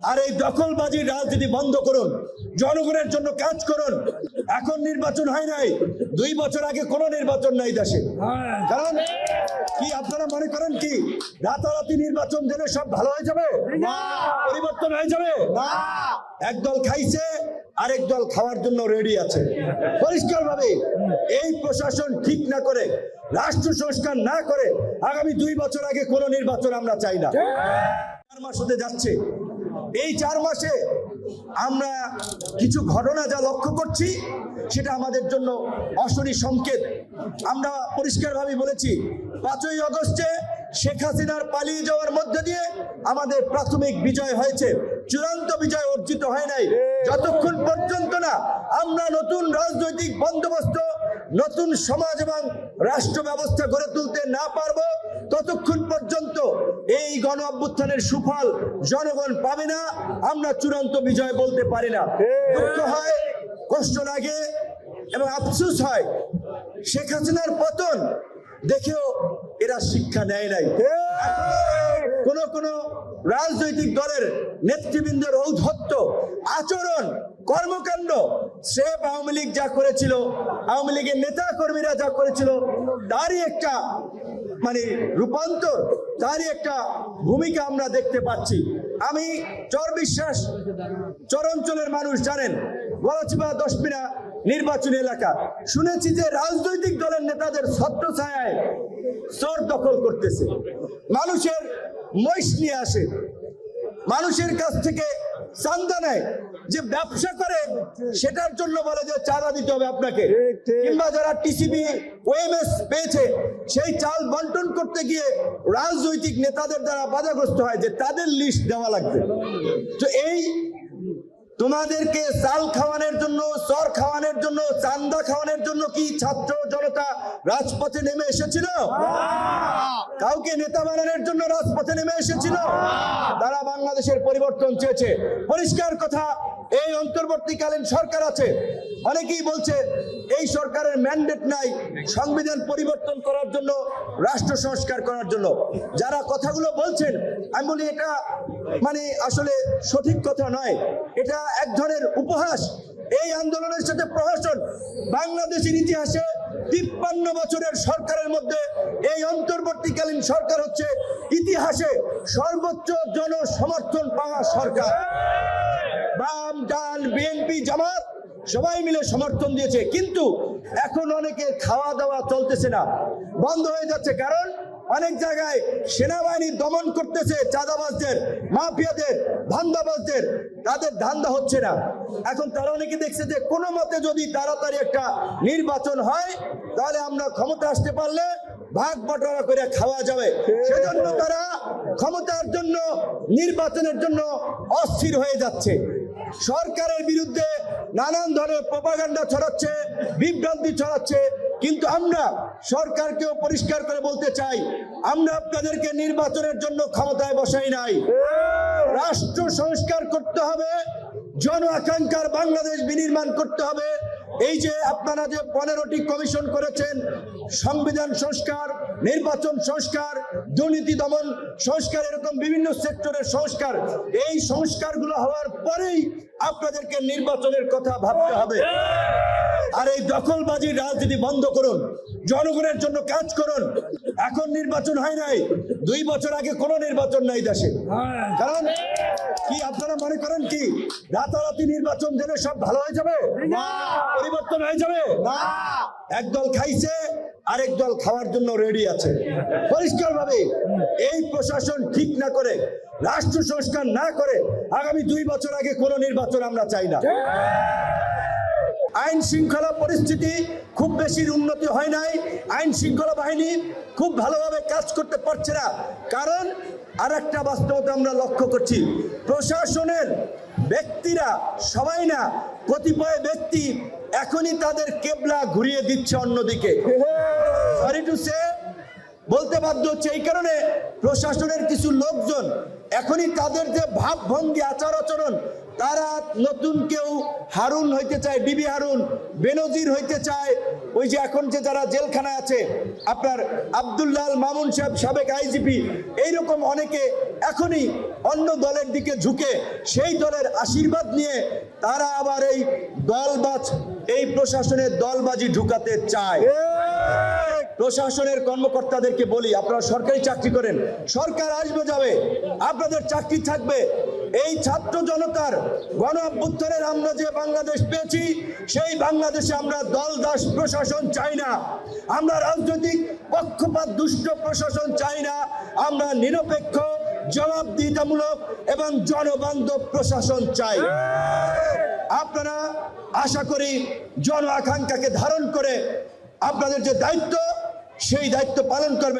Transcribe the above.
আর এই দখলবাজির রাজনীতি বন্ধ করুন জনগণের জন্য কাজ করুন। এখন নির্বাচন হয় নাই দুই বছর আগে কোনো নির্বাচন নাই দেশে। কারণ কি আপনারা মনে করেন কি? রাতারাতি নির্বাচন দিলে সব ভালো হয়ে যাবে? পরিবর্তন হয়ে যাবে? একদল খাইছে আরেক দল খাওয়ার জন্য রেডি আছে। পরিষ্কার ভাবে এই প্রশাসন ঠিক না করে রাষ্ট্র সংস্কার না করে আগামী দুই বছর আগে কোনো নির্বাচন আমরা চাই না। চার মাস হতে যাচ্ছে এই চার মাসে আমরা কিছু ঘটনা যা লক্ষ্য করছি, সেটা আমাদের জন্য অশনি সংকেত। আমরা পরিষ্কারভাবে বলেছি, পাঁচই অগস্টে শেখ হাসিনার পালিয়ে যাওয়ার মধ্যে দিয়ে আমাদের প্রাথমিক বিজয় হয়েছে। চূড়ান্ত বিজয় অর্জিত হয় নাই। যতক্ষণ পর্যন্ত না আমরা নতুন রাজনৈতিক বন্দোবস্ত, নতুন সমাজ এবং রাষ্ট্র ব্যবস্থা গড়ে তুলতে না পারব, ততক্ষণ পর্যন্ত এই গণ অভ্যুত্থানের সুফল জনগণ পাবে না আমরা চূড়ান্ত বিজয় বলতে পারি না। দুঃখ হয় কষ্ট লাগে এবং আফসোস হয়। শেখ হাসিনার পতন দেখেও এরা শিক্ষা নেয় নাই। কোন কোন রাজনৈতিক দলের নেতৃবৃন্দের ঔদ্ধত্য আচরণ কর্মকাণ্ড সেফ আওয়ামী লীগ যা করেছিল আওয়ামী লীগের নেতা কর্মীরা যা করেছিল তারই একটা রূপান্তর, তারই একটা ভূমিকা আমরা দেখতে পাচ্ছি। আমি চর বিশ্বাস চরাঞ্চলের মানুষ জানেন, গলাচিপা দশমিনা নির্বাচনী এলাকা। শুনেছি যে রাজনৈতিক দলের নেতাদের ছত্র ছায়ায় চোর দখল করতেছে। মানুষের মহিষ নিয়ে আসে। মানুষের কাছ থেকে চান্দা নেয় যে ব্যবসা করে সেটার জন্য বলে যে চাঁদা দিতে হবে আপনাকে। কিংবা যারা টিসিবি ওএমএস পেয়েছে সেই চাল বন্টন করতে গিয়ে রাজনৈতিক নেতাদের দ্বারা বাধাগ্রস্ত হয় যে তাদের লিস্ট দেওয়া লাগবে। তো এই তোমাদেরকে চাল খাওয়ানোর জন্য, চর খাওয়ানোর জন্য, চান্দা খাওয়ানোর জন্য কি ছাত্র জনতা রাজপথে নেমে এসেছিল? কাউকে নেতা বানানোর জন্য রাজপথে নেমে এসেছিল? তারা বাংলাদেশের পরিবর্তন চেয়েছে। পরিষ্কার কথা এই অন্তর্বর্তীকালীন সরকার আছে। অনেকেই বলছে এই সরকারের ম্যান্ডেট নাই সংবিধান পরিবর্তন করার জন্য, রাষ্ট্র সংস্কার করার জন্য। যারা কথাগুলো বলছেন, আমি বলি এটা মানে আসলে সঠিক কথা নয়। এটা এক ধরনের উপহাস। এই আন্দোলনের সাথে প্রহসন বাংলাদেশের ইতিহাসে তিপ্পান্ন বছরের সরকারের মধ্যে এই অন্তর্বর্তীকালীন সরকার হচ্ছে ইতিহাসে সর্বোচ্চ জনসমর্থন পাওয়া সরকার। বাম ডাল বিএনপি, জামাত সবাই মিলে সমর্থন দিয়েছে। কিন্তু এখন অনেকে খাওয়া দাওয়া চলতেছে না। বন্ধ হয়ে যাচ্ছে কারণ অনেক জায়গায় সেনাবাহিনী দমন করতেছে চাঁদাবাজদের, মাফিয়াদের, ধান্দাবাজদের। তাদের ধান্দা হচ্ছে না। এখন তারা অনেকে দেখছে যে কোনো মতে যদি তাড়াতাড়ি একটা নির্বাচন হয়, তাহলে আমরা ক্ষমতা আসতে পারলে ভাগ বটরা করে খাওয়া যাবে। সেজন্য তারা ক্ষমতার জন্য, নির্বাচনের জন্য অস্থির হয়ে যাচ্ছে। সরকারের বিরুদ্ধে নানান ধরনের প্রপাগান্ডা ছড়াচ্ছে, বিভ্রান্তি ছড়াচ্ছে। কিন্তু আমরা সরকারকেও পরিষ্কার করে বলতে চাই, আমরা আপনাদেরকে নির্বাচনের জন্য ক্ষমতায় বসাই নাই। রাষ্ট্র সংস্কার করতে হবে, জন আকাঙ্ক্ষার বাংলাদেশ বিনির্মাণ করতে হবে। এই যে আপনারা যে পনেরোটি কমিশন করেছেন, সংবিধান সংস্কার, নির্বাচন সংস্কার, দুর্নীতি দমন সংস্কার, এরকম বিভিন্ন সেক্টরের সংস্কার, এই সংস্কারগুলো হওয়ার পরেই আপনাদেরকে নির্বাচনের কথা ভাবতে হবে। আর এই দখলবাজির রাজনীতি বন্ধ করুন। জনগণের জন্য কাজ করুন। এখন নির্বাচন হয় নাই। দুই বছর আগে কোনো নির্বাচন নাই দেশে। কারণ কি আপনারা মনে করেন কি? রাতারাতি নির্বাচন দিলে সব ভালো হয়ে যাবে? পরিবর্তন হয়ে যাবে? একদল খাইছে আরেক দল খাওয়ার জন্য রেডি আছে। পরিষ্কার ভাবে এই প্রশাসন ঠিক না করে রাষ্ট্র সংস্কার না করে আগামী দুই বছর আগে কোনো নির্বাচন আমরা চাই না। আইন শৃঙ্খলা পরিস্থিতি খুব বেশি উন্নতি হয় নাই। আইন শৃঙ্খলা বাহিনী খুব ভালোভাবে কাজ করতে পারছে না। কারণ আর একটা বাস্তবতা আমরা লক্ষ্য করছি। প্রশাসনের ব্যক্তিরা, সবাই না, কতিপয় ব্যক্তি এখনই তাদের কেবলা ঘুরিয়ে দিচ্ছে অন্যদিকে। টু সে বলতে বাধ্য হচ্ছে এই কারণে প্রশাসনের কিছু লোকজন এখনই তাদের যে ভাবভঙ্গি আচার আচরণ তারা নতুন কেউ হারুন হইতে চায়, বিবি হারুন, বেনজির হইতে চায়, ওই যে এখন যে যারা জেলখানায় আছে, আপনার আব্দুল্লাল মামুন সাহেব, সাবেক আইজিপি, এইরকম অনেকে এখনই অন্য দলের দিকে ঝুঁকে, সেই দলের আশীর্বাদ নিয়ে তারা আবার এই দলবাজ, এই প্রশাসনের দলবাজি ঢুকাতে চায়। প্রশাসনের কর্মকর্তাদেরকে বলি, আপনারা সরকারি চাকরি করেন, সরকার আসবে যাবে, আপনাদের চাকরি থাকবে এই ছাত্র জনতার গণ অভ্যুত্থানের আমরা যে বাংলাদেশ পেয়েছি, সেই বাংলাদেশে আমরা দল, দাস, প্রশাসন চাই না। আমরা রাজনৈতিক পক্ষপাত, দুষ্ট প্রশাসন চাই না। আমরা নিরপেক্ষ, জবাবদিহিতামূলক এবং জনবান্ধব প্রশাসন চাই। আপনারা আশা করি জন আকাঙ্ক্ষাকে ধারণ করে আপনাদের যে দায়িত্ব, সেই দায়িত্ব পালন করবেন।